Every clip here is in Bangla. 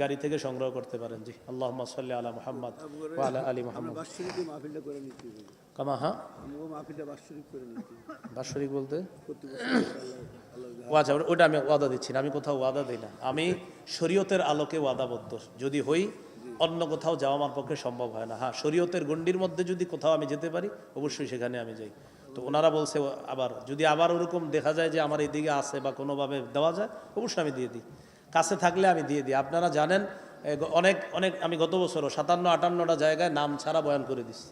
গাড়ি থেকে সংগ্রহ করতে পারেন। জি আল্লাহ সাল্লি আলা মোহাম্মদ আলা আলী মোহাম্মদ। কামা হ্যাঁ? বাৎসরিক বলতে? আচ্ছা ওটা আমি ওয়াদা দিচ্ছি না আমি কোথাও ওয়াদা দিই না। আমি শরীয়তের আলোকে ওয়াদাবদ্ধ। যদি হই অন্য কোথাও যাওয়া আমার পক্ষে সম্ভব হয় না। হ্যাঁ শরীয়তের গণ্ডির মধ্যে যদি কোথাও আমি যেতে পারি অবশ্যই সেখানে আমি যাই। তো ওনারা বলছে আবার যদি আবার ওরকম দেখা যায় যে আমার এইদিকে আছে বা কোনোভাবে দেওয়া যায় অবশ্যই আমি দিয়ে দিই। কাছে থাকলে আমি দিয়ে দিই। আপনারা জানেন অনেক অনেক, আমি গত বছরও সাতান্ন, আটান্নটা জায়গায় নাম ছাড়া বয়ান করে দিছি।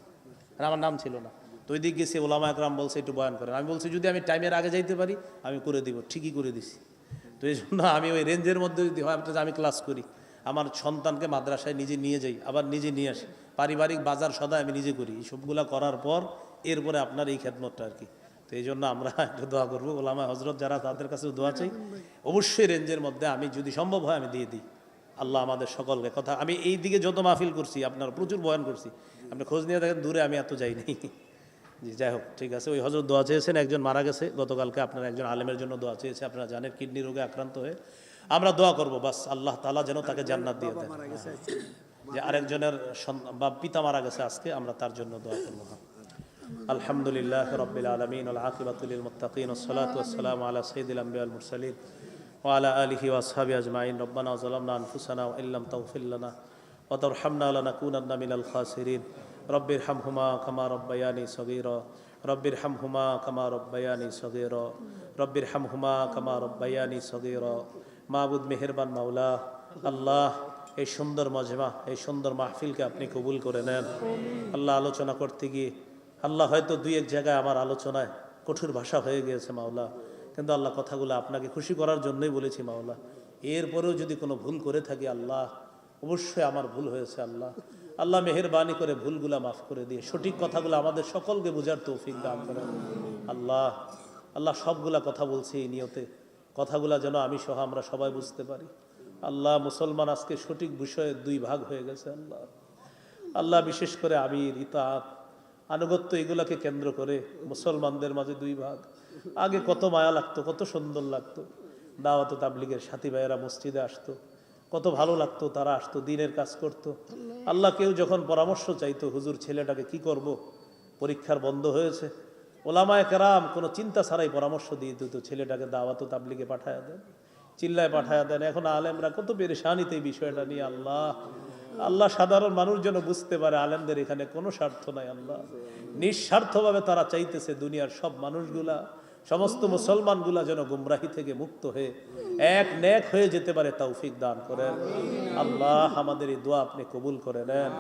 আর আমার নাম ছিল না। তো ওই দিক গেছি ওলামা একরাম বলছে, একটু বয়ান করেন। আমি বলছি, যদি আমি টাইমের আগে যাইতে পারি, আমি করে দিব, ঠিকই করে দিছি। তো এই জন্য আমি ওই রেঞ্জের মধ্যে যদি হয়, আপনার, আমি ক্লাস করি। আমার সন্তানকে মাদ্রাসায় নিজে নিয়ে যাই, আবার নিজে নিয়ে আসি। পারিবারিক বাজার সদা আমি নিজে করি। এই সবগুলা করার পর, এরপরে আপনার এই খেদমতটা আর কি। তো এই জন্য আমরা একটু দোয়া করব। ওলামা হজরত যারা তাদের কাছে দোয়া চাই। অবশ্যই রেঞ্জের মধ্যে আমি যদি সম্ভব হয় আমি দিয়ে দিই। আল্লাহ আমাদের সকলকে কথা আমি এই দিকে যত মাহফিল করছি আপনার প্রচুর বয়ান করছি। আপনি খোঁজ নিয়ে দেখেন দূরে আমি এত যাইনি জি যাই হোক ঠিক আছে। ওই হজরত দোয়া চেয়েছেন একজন মারা গেছে। গতকালকে আপনার একজন আলেমের জন্য দোয়া চেয়েছে। আপনারা জানেন কিডনি রোগে আক্রান্ত হয়ে। আমরা দোয়া করব বাস আল্লাহ তালা যেন তাকে জান্নাত দিয়ে দেন। যে আরেকজনের বা পিতা মারা গেছে আজকে আমরা তার জন্য দোয়া করব। আলহামদুলিল্লাহ রবিল আলমিন আলআিবাতুল মুতাকিন ওসলাত ওসালাম আলা সঈদুল আম্বিয়াল মুরসালিন ওয়ালা আলহি ওয়াসহাবি আজমাইন। রব্বানা জলামনা আনফুসানা ইল্লাম তৌফিল্লানা ওতরহামনা লানাকুনান্না মিনাল খাসিরিন। রব্বির হামহুমা কামা রব্বায়ানি সগীর। রব্বির হামহুমা কামা রব্বায়ানি সগীর। রব্বির হামহুমা কামা রব্বায়ানি সগীর। মাহবুদ মেহেরবান মাওলা, আল্লাহ, এই সুন্দর মজমা, এই সুন্দর মাহফিলকে আপনি কবুল করে নেন। আল্লাহ আলোচনা করতে গিয়ে আল্লাহ হয়তো দুই এক জায়গায় আমার আলোচনায় কঠোর ভাষা হয়ে গিয়েছে, মাওলা। কিন্তু আল্লাহ কথাগুলো আপনাকে খুশি করার জন্যই বলেছি, মাওলা। এরপরেও যদি কোনো ভুল করে থাকি, আল্লাহ, অবশ্যই আমার ভুল হয়েছে, আল্লাহ। আল্লাহ মেহেরবানি করে ভুলগুলা মাফ করে দিয়ে, সঠিক কথাগুলো আমাদের সকলকে বোঝার তৌফিক দান করেন। আল্লাহ আল্লাহ সবগুলা কথা বলছি এই নিয়তে। কথাগুলা যেন আমি সহ আমরা সবাই বুঝতে পারি। আল্লাহ, মুসলমান আজকে সঠিক বিষয়ে দুই ভাগ হয়ে গেছে, আল্লাহ। আল্লাহ বিশেষ করে আমির ইতাত আনুগত্য এগুলাকে কেন্দ্র করে মুসলমানদের মাঝে দুই ভাগ। আগে কত মায়া লাগতো, কত সুন্দর লাগতো। দাওয়াত তাবলিগের সাথী ভাইয়েরা মসজিদে আসতো, কত ভালো লাগতো তারা আসতো, দিনের কাজ করত। আল্লাহ কেউ যখন পরামর্শ চাইতো, হুজুর, ছেলেটাকে কি করব? পরীক্ষার বন্ধ হয়েছে। ওলামায় কেরাম কোনো চিন্তা ছাড়াই পরামর্শ দিয়ে দিত, ছেলেটাকে দাওয়াত তাবলিগে পাঠায় দেন। চিল্লায় পাঠায় দেন। এখন আলেমরা কত পেরেশানিতে এই বিষয়টা নিয়ে, আল্লাহ। আল্লাহ সাধারণ মানুষ যেন বুঝতে পারে আলেমদের এখানে কোনো স্বার্থ নাই আল্লাহ। নিঃস্বার্থভাবে তারা চাইতেছে দুনিয়ার সব মানুষগুলা, সমস্ত মুসলমানগুলা যেন গুমরাহি থেকে মুক্ত হয়ে এক নেক হয়ে যেতে পারে তৌফিক দান করেন। আল্লাহ আমাদের এই দোয়া আপনি কবুল করে নেন।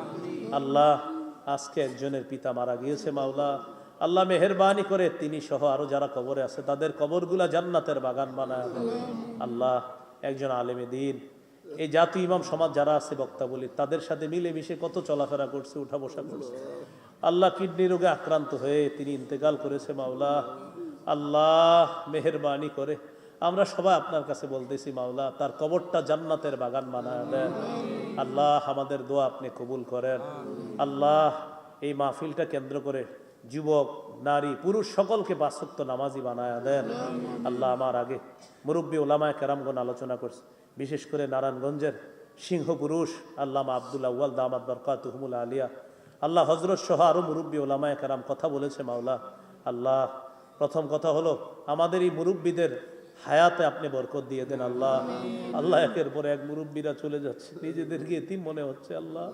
আল্লাহ আজকে একজনের পিতা মারা গিয়েছে মাওলা। আল্লাহ মেহরবানি করে তিনি সহ আরও যারা কবরে আছে, তাদের কবরগুলা জান্নাতের বাগান বানায় আল্লাহ একজন আলেমে দিন এই জাতি, ইমাম, সমাজ যারা আছে, বক্তা বলি, তাদের সাথে মিলেমিশে কত চলাফেরা করছে, উঠা বসা করছে। আল্লাহ কিডনি রোগে আক্রান্ত হয়ে তিনি ইন্তেকাল করেছে, মাওলা। আল্লাহ মেহরবানি করে। আমরা সবাই আপনার কাছে বলতেছি, মাওলা, তার কবরটা জান্নাতের বাগান বানায় দেন। আল্লাহ আমাদের দোয়া আপনি কবুল করেন। আল্লাহ এই মাহফিলটা কেন্দ্র করে যুবক নারী, পুরুষ সকলকে বাসক্ত নামাজি বানায় দেন। আল্লাহ আমার আগে মুরব্বী ওলামায় কেরামগণ আলোচনা করছে। বিশেষ করে নারায়ণগঞ্জের সিংহ পুরুষ আল্লামা আবদুল্লাহ ওয়াল দামাদ বরকাতুহমুল আলিয়া। আল্লাহ হজরত সহ আরও মুরব্বী ওলামায় কেরাম কথা বলেছে মাওলা। আল্লাহ, প্রথম কথা হলো, আমাদের এই মুরব্বীদের হায়াতে আপনি বরকত দিয়ে দেন আল্লাহ। আল্লাহ একের পর এক মুরব্বীরা চলে যাচ্ছে। নিজেদেরকে এতিম মনে হচ্ছে আল্লাহ?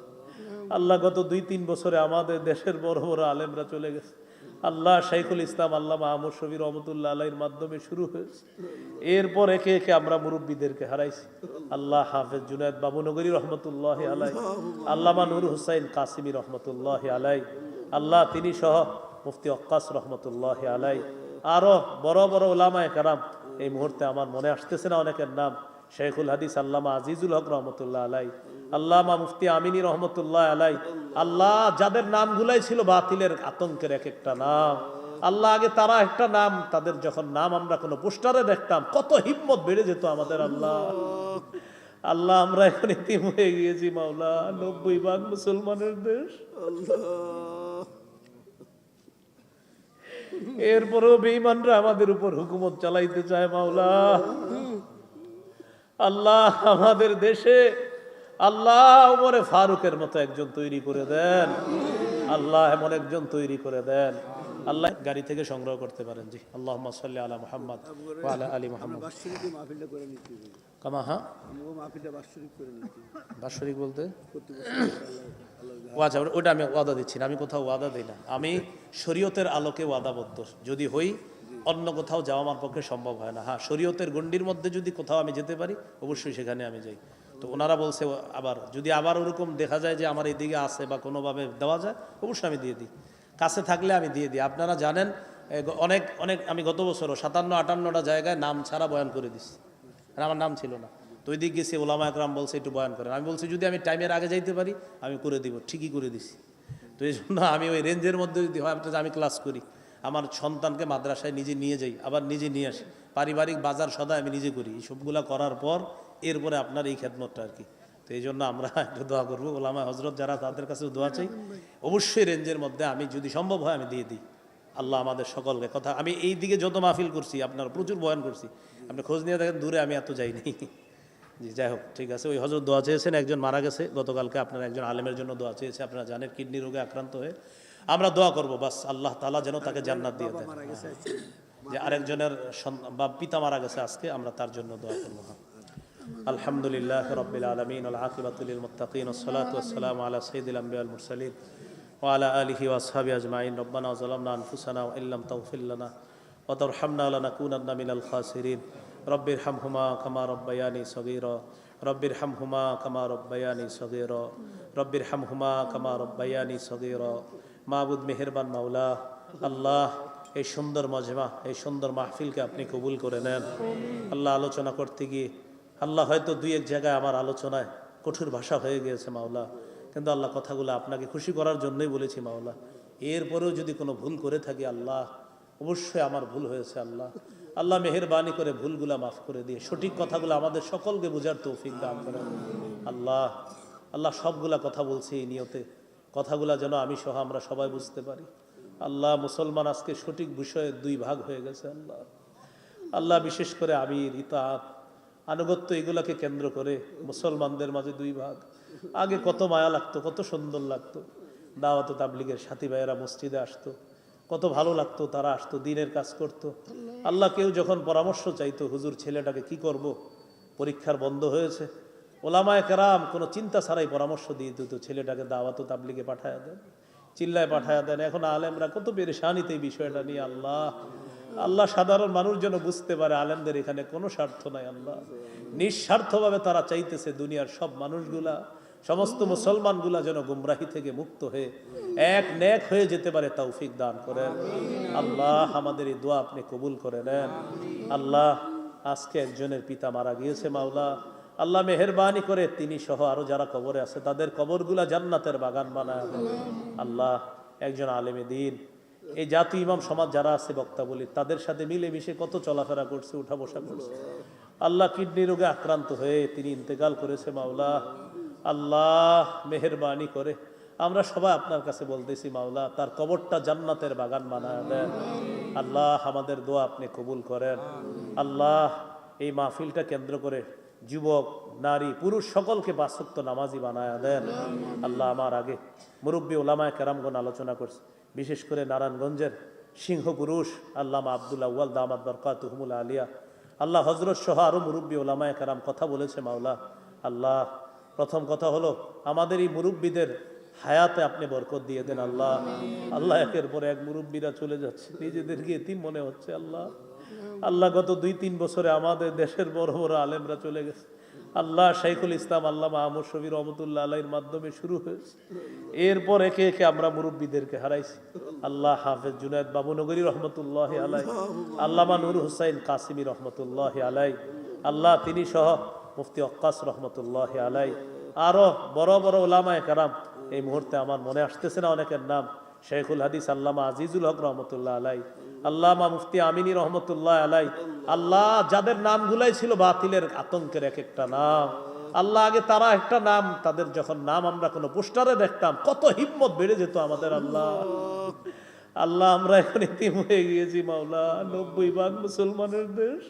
আল্লাহ গত দুই তিন বছরে আমাদের দেশের বড় বড় আলেমরা চলে গেছে। আল্লাহ শাইখুল ইসলাম আল্লাহ মাহমুদ শবি রহমতুল্লাহ আলাইয়ের মাধ্যমে শুরু হয়েছে। এরপর একে একে আমরা মুরব্বীদেরকে হারাইছি? আল্লাহ হাফেজ জুনায়দ বাবুনগরী রহমতুল্লাহ আলাই আল্লামা নুর হুসাইন কাসিমি রহমতুল্লাহ আলাই আল্লাহ তিনি সহ মুফতি অক্কাস রহমতুল্লাহ আলাই আরও বড় বড় ওলামায় কারাম, এই মুহূর্তে আমার মনে আসতেছে না অনেকের নাম শেখুল হাদিস আল্লামা আজিজুল হক রহমতুল্লাহ আলাই আল্লামা মুফতি আমিনী রহমতুল্লাহ আলাই, আল্লাহ যাদের নামগুলাই ছিল বাতিলের আতঙ্কের এক একটা নাম, আল্লাহ আগে তারা একটা নাম, তাদের যখন নাম আমরা কোনো পোস্টারে দেখতাম, কত হিম্মত বেড়ে যেত আমাদের আল্লাহ। আল্লাহ আমরা এখন ইতিম হয়ে গিয়েছি মাওলা, নব্বই ভাগ মুসলমানের দেশ। এরপরেও বেঈমানরা আমাদের উপর হুকুমত চালাইতে চায় মাওলা। আল্লাহ আমাদের দেশে আল্লাহ ওমরে ফারুকের মতো একজন তৈরি করে দেন। আল্লাহ এমন একজন তৈরি করে দেন। আল্লাহ গাড়ি থেকে সংগ্রহ করতে পারেন। জি আল্লাহ সাল্লি আলা মোহাম্মদ আলা আলী মোহাম্মদ। কামা হ্যাঁ? বাৎসরিক বলতে? আচ্ছা ওটা আমি ওয়াদা দিচ্ছি না আমি কোথাও ওয়াদা দিই না। আমি শরীয়তের আলোকে ওয়াদাবদ্ধ। যদি হই অন্য কোথাও যাওয়া আমার পক্ষে সম্ভব হয় না। হ্যাঁ শরীয়তের গণ্ডির মধ্যে যদি কোথাও আমি যেতে পারি অবশ্যই সেখানে আমি যাই। তো ওনারা বলছে, আবার যদি আবার ওরকম দেখা যায় যে আমার এদিকে আছে বা কোনোভাবে দেওয়া যায়, অবশ্যই আমি দিয়ে দিই। কাছে থাকলে আমি দিয়ে দিই। আপনারা জানেন অনেক অনেক, আমি গত বছরও সাতান্ন, আটান্নটা জায়গায় নাম ছাড়া বয়ান করে দিচ্ছি আর আমার নাম ছিল না। তো ওই দিক গেছি, ওলামা একরাম বলছে একটু বয়ান করেন। আমি বলছি, যদি আমি টাইমের আগে যাইতে পারি, আমি করে দিব, ঠিকই করে দিছি। তো এই জন্য আমি ওই রেঞ্জের মধ্যে যদি হয় আমি ক্লাস করি। আমার সন্তানকে মাদ্রাসায় নিজে নিয়ে যাই, আবার নিজে নিয়ে আসি। পারিবারিক বাজার সদা আমি নিজে করি। এই সবগুলা করার পর এরপরে আপনার এই খেদমতটা আর কি। তো এই জন্য আমরা একটু দোয়া করব। ওলামা হজরত যারা তাদের কাছে দোয়া চাই অবশ্যই রেঞ্জের মধ্যে আমি যদি সম্ভব হয় আমি দিয়ে দিই। আল্লাহ আমাদের সকলকে কথা আমি এই দিকে যত মাহফিল করছি আপনার প্রচুর বয়ান করছি। আপনি খোঁজ নিয়ে দেখেন দূরে আমি এত যাইনি। জি যাই হোক ঠিক আছে। ওই হজরত দোয়া চেয়েছেন একজন মারা গেছে। গতকালকে আপনার একজন আলেমের জন্য দোয়া চেয়েছে। আপনারা জানেন কিডনি রোগে আক্রান্ত হয়ে আমরা দোয়া করব। বাস আল্লাহ তালা যেন তাকে জান্নাত দিয়ে দেন। যে আরেকজনের বা পিতা মারা গেছে আজকে আমরা তার জন্য দোয়া করব। হ্যাঁ আলহামদুলিল্লাহ রবিল আলমিন আকিবাতুল মুতাকিন ওসলাত ওসালাম আলা সঈদুল আম্বিয়াল মুরসালিন وعلى آله وأصحابه أجمعين ربنا ظلمنا أنفسنا وإن لم تغفر لنا وترحمنا لنكونن من الخاسرين رب ارحمهما كما ربياني صغيرا رب ارحمهما كما ربياني صغيرا رب ارحمهما كما ربياني صغيرا মাবুদ মেহেরবান মাওলা আল্লাহ এই সুন্দর মজমা এই সুন্দর মাহফিলকে আপনি কবুল করে নেন আল্লাহ আলোচনা করতে গিয়ে আল্লাহ হয়তো দুই এক জায়গায় আমার আলোচনায় কঠোর ভাষা হয়ে গিয়েছে, মাওলা। কিন্তু আল্লাহ কথাগুলো আপনাকে খুশি করার জন্যই বলেছি, মাওলা। এরপরেও যদি কোনো ভুল করে থাকি, আল্লাহ, অবশ্যই আমার ভুল হয়েছে, আল্লাহ। আল্লাহ মেহেরবানি করে ভুলগুলা মাফ করে দিয়ে, সঠিক কথাগুলো আমাদের সকলকে বোঝার তৌফিক দান করে। আল্লাহ আল্লাহ সবগুলা কথা বলছি এই নিয়তে। কথাগুলা যেন আমি সহ আমরা সবাই বুঝতে পারি। আল্লাহ, মুসলমান আজকে সঠিক বিষয়ে দুই ভাগ হয়ে গেছে, আল্লাহ। আল্লাহ বিশেষ করে আমির ইতাত আনুগত্য এগুলাকে কেন্দ্র করে মুসলমানদের মাঝে দুই ভাগ। আগে কত মায়া লাগতো, কত সুন্দর লাগতো। দাওয়াত তাবলিগের সাথী ভাইয়েরা মসজিদে আসতো, কত ভালো লাগতো তারা আসতো, দিনের কাজ করত। আল্লাহ কেউ যখন পরামর্শ চাইতো, হুজুর, ছেলেটাকে কি করব? পরীক্ষার বন্ধ হয়েছে। ওলামায় কেরাম কোনো চিন্তা ছাড়াই পরামর্শ দিয়ে দিত, ছেলেটাকে দাওয়াত তাবলিগে পাঠায় দেন। চিল্লায় পাঠায় দেন। এখন আলেমরা কত পেরেশানিতে এই বিষয়টা নিয়ে, আল্লাহ আল্লাহ সাধারণ মানুষ যেন বুঝতে পারে আলেমদের এখানে কোনো স্বার্থ নাই আল্লাহ। নিঃস্বার্থভাবে তারা চাইতেছে দুনিয়ার সব মানুষগুলা, সমস্ত মুসলমানগুলা যেন গুমরাহি থেকে মুক্ত হয়ে এক নেক হয়ে যেতে পারে তৌফিক দান করেন। আল্লাহ আমাদের এই দোয়া আপনি কবুল করে নেন। আল্লাহ আজকে একজনের পিতা মারা গিয়েছে মাওলা। আল্লাহ মেহরবানি করে তিনি সহ আরও যারা কবরে আছে, তাদের কবরগুলা জান্নাতের বাগান বানায় আল্লাহ একজন আলেমে দিন এই জাতি ইমাম সমাজ যারা আছে বক্তা বলি, তাদের সাথে মিলেমিশে কত চলাফেরা করছে উঠা বসা করছে। আল্লাহ কিডনি রোগে আক্রান্ত হয়ে তিনি ইন্তেকাল করেছে মাওলা। আল্লাহ মেহরবানি করে। আমরা সবাই আপনার কাছে বলতেছি, মাওলা, তার কবরটা জান্নাতের বাগান বানায় দেন। আল্লাহ আমাদের দোয়া আপনি কবুল করেন। আল্লাহ এই মাহফিলটা কেন্দ্র করে যুবক, নারী, পুরুষ সকলকে বাসক্ত নামাজি বানায় দেন। আল্লাহ আমার আগে মুরব্বী ওলামায় কেরামগণ আলোচনা করছে। বিশেষ করে নারায়ণগঞ্জের সিংহ পুরুষ আল্লামা আবদুল্লাহ ওয়াল দামাদ বরকাত হুমুল আলিয়া। আল্লাহ হজরত সহ আরও মুরব্বী ওলামায় কেরাম কথা বলেছে মাওলা। আল্লাহ, প্রথম কথা হলো, আমাদের এই মুরব্বীদের হায়াতে আপনি বরকত দিয়ে দেন আল্লাহ। আল্লাহ একের পরে এক মুরব্বীরা চলে যাচ্ছে। নিজেদেরকে এতিম মনে হচ্ছে আল্লাহ। আল্লাহ গত দুই তিন বছরে আমাদের দেশের বড় বড় আলেমরা চলে গেছে। আল্লাহ শাইখুল ইসলাম আল্লাহ মাহমুদ শবির রহমতুল্লাহ আলাইয়ের মাধ্যমে শুরু হয়েছে। এরপর একে একে আমরা মুরব্বীদেরকে হারাইছি। আল্লাহ হাফেজ জুনায়দ বাবুনগরী রহমতুল্লাহ আলাই আল্লামা নুর হুসাইন কাসিমি রহমতুল্লাহ আলাই আল্লাহ তিনি সহ মুফতি অক্কাস রহমতুল্লাহ আলাই আরও বড় বড় ওলামায় কারাম। এই মুহূর্তে আমার মনে আসতেছে না অনেকের নাম শেখুল হাদিস আল্লামা আজিজুল হক রহমতুল্লাহ আলাই আল্লামা মুফতি আমিনী রহমতুল্লাহ আলাই। আল্লাহ যাদের নামগুলাই ছিল বাতিলের আতঙ্কের এক একটা নাম। আল্লাহ আগে তারা একটা নাম, তাদের যখন নাম আমরা কোনো পোস্টারে দেখতাম, কত হিম্মত বেড়ে যেত আমাদের আল্লাহ। আল্লাহ আমরা এখন ইতিম হয়ে গিয়েছি মাওলা, নব্বই ভাগ মুসলমানের দেশ।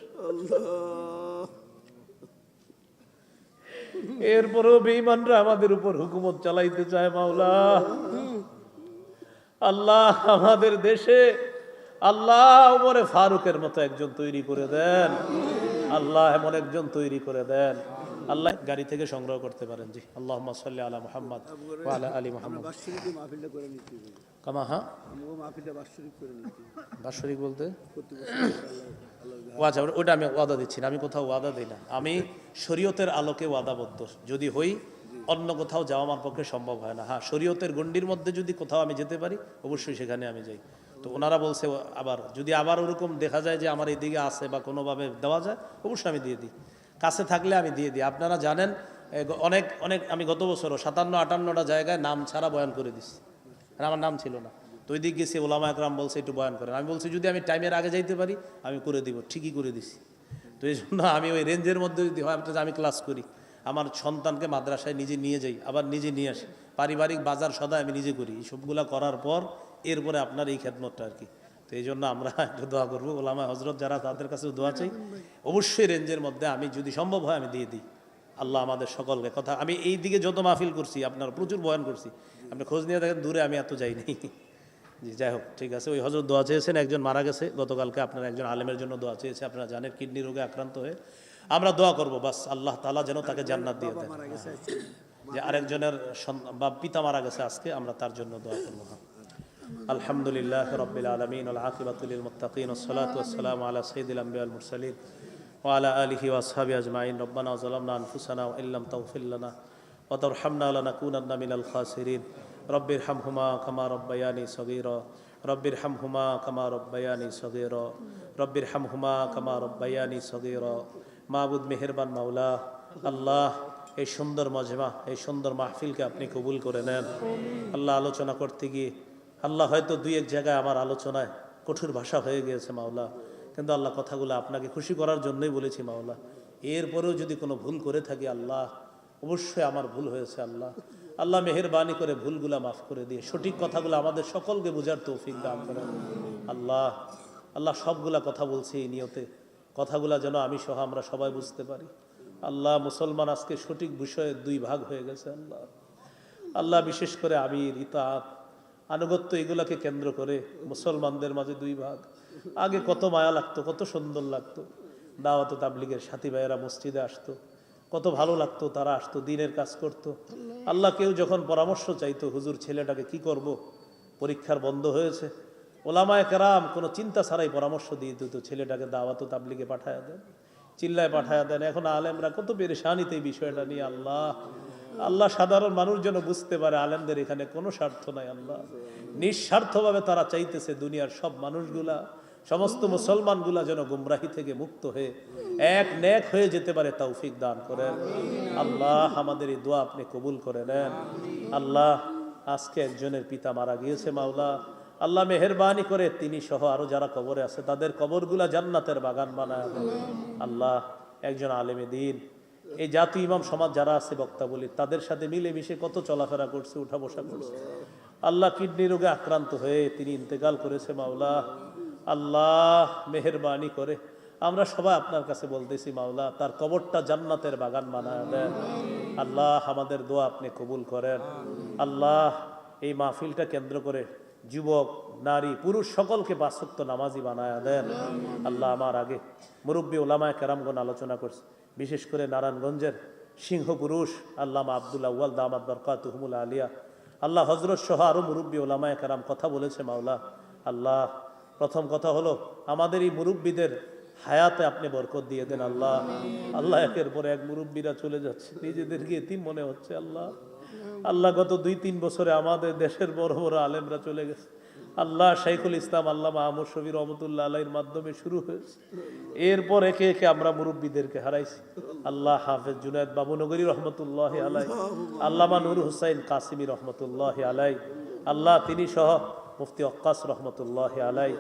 এরপরেও বেঈমানরা আমাদের উপর হুকুমত চালাইতে চায় মাওলা। আল্লাহ আমাদের দেশে আল্লাহ ওমরে ফারুকের মতো একজন তৈরি করে দেন। আল্লাহ এমন একজন তৈরি করে দেন। আল্লাহ গাড়ি থেকে সংগ্রহ করতে পারেন। জি আল্লাহ সাল্লি আলা মোহাম্মদ আলা আলী মোহাম্মদ। কামা হ্যাঁ? বাৎসরিক বলতে? আচ্ছা ওটা আমি ওয়াদা দিচ্ছি না। আমি কোথাও ওয়াদা দিই না। আমি শরীয়তের আলোকে ওয়াদাবদ্ধ। যদি হই অন্য কোথাও যাওয়া আমার পক্ষে সম্ভব হয় না। হ্যাঁ শরীয়তের গণ্ডির মধ্যে যদি কোথাও আমি যেতে পারি অবশ্যই সেখানে আমি যাই। তো ওনারা বলছে, আবার যদি আবার ওরকম দেখা যায় যে আমার এইদিকে আছে বা কোনোভাবে দেওয়া যায়, অবশ্যই আমি দিয়ে দিই। কাছে থাকলে আমি দিয়ে দিই। আপনারা জানেন অনেক অনেক, আমি গত বছরও সাতান্ন, আটান্নটা জায়গায় নাম ছাড়া বয়ান করে দিচ্ছি আর আমার নাম ছিল না। তো ওই দিক গেছি, ওলামা একরাম বলছে, একটু বয়ান করেন। আমি বলছি, যদি আমি টাইমের আগে যাইতে পারি, আমি করে দিব। ঠিকই করে দিছি। তো এই জন্য আমি ওই রেঞ্জের মধ্যে যদি হয়, আমি ক্লাস করি। আমার সন্তানকে মাদ্রাসায় নিজে নিয়ে যাই, আবার নিজে নিয়ে আসি। পারিবারিক বাজার সদাই আমি নিজে করি। সবগুলা করার পর এরপরে আপনার এই খেদমতটা আর কি। তো এই জন্য আমরা একটু দোয়া করব। ওলামা হজরত যারা তাদের কাছে দোয়া চাই। অবশ্যই রেঞ্জের মধ্যে আমি যদি সম্ভব হয় আমি দিয়ে দিই। আল্লাহ আমাদের সকলকে কথা আমি এই দিকে যত মাহফিল করছি, আপনার প্রচুর বয়ান করছি। আপনি খোঁজ নিয়ে দেখেন, দূরে আমি এত যাইনি। জি, যাই হোক, ঠিক আছে। ওই হজরত দোয়া চেয়েছেন, একজন মারা গেছে। গতকালকে আপনার একজন আলেমের জন্য দোয়া চেয়েছে। আপনারা জানেন, কিডনি রোগে আক্রান্ত হয়ে। আমরা দোয়া করব, বাস আল্লাহ তালা যেন তাকে জান্নাত দিয়ে দেন। যে আরেকজনের বা পিতা মারা গেছে আজকে, আমরা তার জন্য দোয়া করব। হ্যাঁ। আলহামদুলিল্লাহ রবিল আলমিন আলহাকিবাতুল মুতাকিন ওসলাত ওসালাম আলা সঈদুল আম্বিয়াল মুরসালিন ওয়ালা আলহি ওয়াসহাবি আজমাইন। রব্বানা জালামনা আনফুসানা ইল্লাম তৌফিল্লানা ওতরহামনা লানাকুনান্না মিনাল খাসিরিন। রব্বির হামহুমা কামা রব্বায়ানি সগীরা। রব্বির হামহুমা কামা রব্বায়ানি সগীরা। রব্বির হামহুমা কামা রব্বায়ানি সগীরা। মাহবুদ মেহেরবান মাওলা, আল্লাহ, এই সুন্দর মজমা, এই সুন্দর মাহফিলকে আপনি কবুল করে নেন। আল্লাহ আলোচনা করতে গিয়ে আল্লাহ হয়তো দুই এক জায়গায় আমার আলোচনায় কঠোর ভাষা হয়ে গিয়েছে, মাওলা। কিন্তু আল্লাহ কথাগুলো আপনাকে খুশি করার জন্যই বলেছি, মাওলা। এরপরেও যদি কোনো ভুল করে থাকি, আল্লাহ, অবশ্যই আমার ভুল হয়েছে, আল্লাহ। আল্লাহ মেহেরবানি করে ভুলগুলা মাফ করে দিয়ে, সঠিক কথাগুলো আমাদের সকলকে বোঝার তৌফিক দান করে। আল্লাহ আল্লাহ সবগুলা কথা বলছি এই নিয়তে। কথাগুলা যেন আমি সহ আমরা সবাই বুঝতে পারি। আল্লাহ, মুসলমান আজকে সঠিক বিষয়ে দুই ভাগ হয়ে গেছে, আল্লাহ। আল্লাহ বিশেষ করে আমির, ইতাত আনুগত্য এগুলাকে কেন্দ্র করে মুসলমানদের মাঝে দুই ভাগ। আগে কত মায়া লাগতো, কত সুন্দর লাগতো। দাওয়াত তাবলিগের সাথী ভাইয়েরা মসজিদে আসতো, কত ভালো লাগতো তারা আসতো, দিনের কাজ করত। আল্লাহ কেউ যখন পরামর্শ চাইতো, হুজুর, ছেলেটাকে কি করব? পরীক্ষার বন্ধ হয়েছে। ওলামায় কেরাম কোনো চিন্তা ছাড়াই পরামর্শ দিয়ে দিত, ছেলেটাকে দাওয়াত তাবলিগে পাঠায় দেন। চিল্লায় পাঠায় দেন। এখন আলেমরা কত পেরেশানিতে এই বিষয়টা নিয়ে, আল্লাহ আল্লাহ সাধারণ মানুষ যেন বুঝতে পারে আলেমদের এখানে কোনো স্বার্থ নাই আল্লাহ। নিঃস্বার্থভাবে তারা চাইতেছে দুনিয়ার সব মানুষগুলা, সমস্ত মুসলমানগুলা যেন গুমরাহি থেকে মুক্ত হয়ে এক নেক হয়ে যেতে পারে তৌফিক দান করেন। আল্লাহ আমাদের এই দোয়া আপনি কবুল করে নেন। আল্লাহ আজকে একজনের পিতা মারা গিয়েছে মাওলা। আল্লাহ মেহরবানি করে তিনি সহ আরও যারা কবরে আছে, তাদের কবরগুলা জান্নাতের বাগান বানায় আল্লাহ একজন আলেমে দিন এই জাতি, ইমাম, সমাজ যারা আছে, বক্তা বলি, তাদের সাথে মিলেমিশে কত চলাফেরা করছে উঠা বসা করছে। আল্লাহ কিডনি রোগে আক্রান্ত হয়ে তিনি ইন্তেকাল করেছে, মাওলা। আল্লাহ মেহরবানি করে। আমরা সবাই আপনার কাছে বলতেছি, মাওলা, তার কবরটা জান্নাতের বাগান বানায় দেন। আল্লাহ আমাদের দোয়া আপনি কবুল করেন। আল্লাহ এই মাহফিলটা কেন্দ্র করে যুবক, নারী, পুরুষ সকলকে বাসক্ত নামাজি বানায় দেন। আল্লাহ আমার আগে মুরব্বী ওলামায় কেরামগণ আলোচনা করছে। বিশেষ করে নারায়ণগঞ্জের সিংহ পুরুষ আল্লামা আবদুল্লাহ ওয়াল দামাদ বরকাত হুমুল আলিয়া। আল্লাহ হজরত সহ আরও মুরব্বী ওলামায় কেরাম কথা বলেছে মাওলা। আল্লাহ, প্রথম কথা হলো, আমাদের এই মুরব্বীদের হায়াতে আপনি বরকত দিয়ে দেন আল্লাহ। আল্লাহ একের পর এক মুরব্বীরা চলে যাচ্ছে, নিজেদেরকে এতিম মনে হচ্ছে আল্লাহ। আল্লাহ গত দুই তিন বছরে আমাদের দেশের বড় বড় আলেমরা চলে গেছে। আল্লাহ শাইখুল ইসলাম আল্লাহ মাহমুদ শবির রহমতুল্লাহ আলাইয়ের মাধ্যমে শুরু হয়েছে। এরপর একে একে আমরা মুরব্বীদেরকে হারাইছি। আল্লাহ হাফেজ জুনায়দ বাবুনগরী রহমতুল্লাহ আলাই আল্লামা নুর হুসাইন কাসিমি রহমতুল্লাহ আলাই আল্লাহ তিনি সহ মুফতি অক্কাস রহমতুল্লাহ আলাই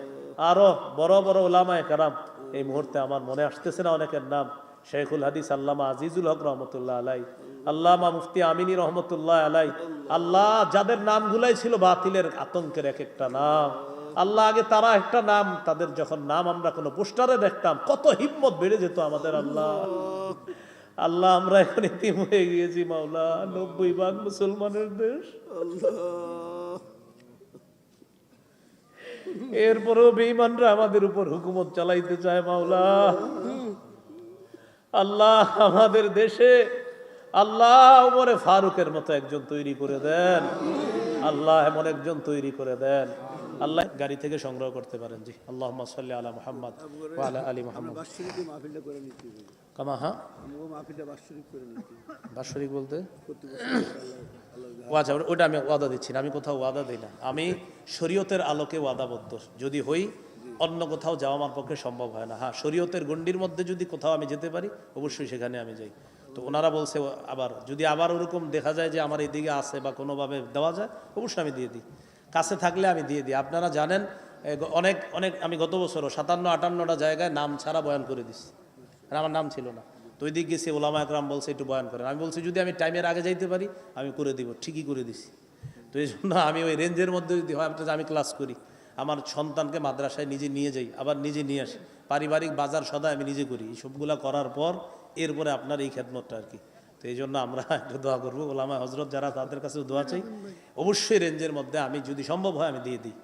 আরও বড় বড় ওলামায় কারাম, এই মুহূর্তে আমার মনে আসতেছে না অনেকের নাম। শেখুল হাদিস আল্লামা আজিজুল হক রহমতুল্লাহ আলাই আল্লামা মুফতি আমিনী রহমতুল্লাহ আলাই আল্লাহ যাদের নামগুলাই ছিল বাতিলের আতঙ্কের এক একটা নাম। আল্লাহ আগে তারা একটা নাম, তাদের যখন নাম আমরা কোনো পোস্টারে দেখতাম, কত হিম্মত বেড়ে যেত আমাদের আল্লাহ। আল্লাহ আমরা এখন ইতিম হয়ে গিয়েছি, মাওলা, নব্বই ভাগ মুসলমানের দেশ। এরপরেও বেঈমানরা আমাদের উপর হুকুমত চালাইতে চায়, মাওলা। আল্লাহ আমাদের দেশে আল্লাহ ওমরে ফারুকের মতো একজন তৈরি করে দেন। আল্লাহ এমন একজন তৈরি করে দেন। আল্লাহ গাড়ি থেকে সংগ্রহ করতে পারেন। জি আল্লাহ সাল্লি আলা মোহাম্মদ আলা আলী মোহাম্মদ। কামা হ্যাঁ? বাৎসরিক বলতে? আচ্ছা ওটা আমি ওয়াদা দিচ্ছি না আমি কোথাও ওয়াদা দিই না। আমি শরীয়তের আলোকে ওয়াদাবদ্ধ। যদি হই অন্য কোথাও যাওয়া আমার পক্ষে সম্ভব হয় না। হ্যাঁ শরীয়তের গণ্ডির মধ্যে যদি কোথাও আমি যেতে পারি অবশ্যই সেখানে আমি যাই। তো ওনারা বলছে আবার যদি আবার ওরকম দেখা যায় যে আমার এইদিকে আছে বা কোনোভাবে দেওয়া যায়, অবশ্যই আমি দিয়ে দিই। কাছে থাকলে আমি দিয়ে দিই। আপনারা জানেন অনেক অনেক, আমি গত বছরও সাতান্ন, আটান্নটা জায়গায় নাম ছাড়া বয়ান করে দিচ্ছি আর আমার নাম ছিল না। তো ওই দিক গেছি ওলামা একরাম বলছে, একটু বয়ান করেন। আমি বলছি, যদি আমি টাইমের আগে যাইতে পারি, আমি করে দিব, ঠিকই করে দিছি। তো এই জন্য আমি ওই রেঞ্জের মধ্যে যদি হয় আপনার আমি ক্লাস করি। আমার সন্তানকে মাদ্রাসায় নিজে নিয়ে যাই, আবার নিজে নিয়ে আসি। পারিবারিক বাজার সদায় আমি নিজে করি। এই সবগুলা করার পর এরপরে আপনার এই খেদমতটা আর কি। তো এই জন্য আমরা একটু দোয়া করব। ওলামা হজরত যারা তাদের কাছে দোয়া চাই। অবশ্যই রেঞ্জের মধ্যে আমি যদি সম্ভব হয় আমি দিয়ে দিই।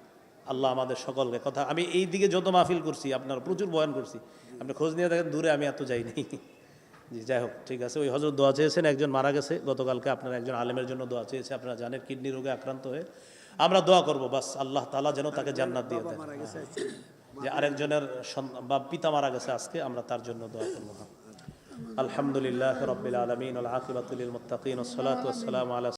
আল্লাহ আমাদের সকলকে কথা আমি এই দিকে যত মাহফিল করছি আপনার প্রচুর বয়ান করছি। আপনি খোঁজ নিয়ে দেখেন দূরে আমি এত যাইনি। জি যাই হোক ঠিক আছে। ওই হজরত দোয়া চেয়েছেন একজন মারা গেছে। গতকালকে আপনার একজন আলেমের জন্য দোয়া চেয়েছে। আপনারা জানেন কিডনি রোগে আক্রান্ত হয়ে আমরা দোয়া করব। বাস আল্লাহ তালা যেন তাকে জান্নাত দিয়ে দেন। আজকে যে আরেকজনের বা পিতা মারা গেছে আজকে আমরা তার জন্য দোয়া করব। আলহামদুলিল্লাহ রবিল আলমিন আকিবাতুল মুতাকিন সালাত সালাম আলা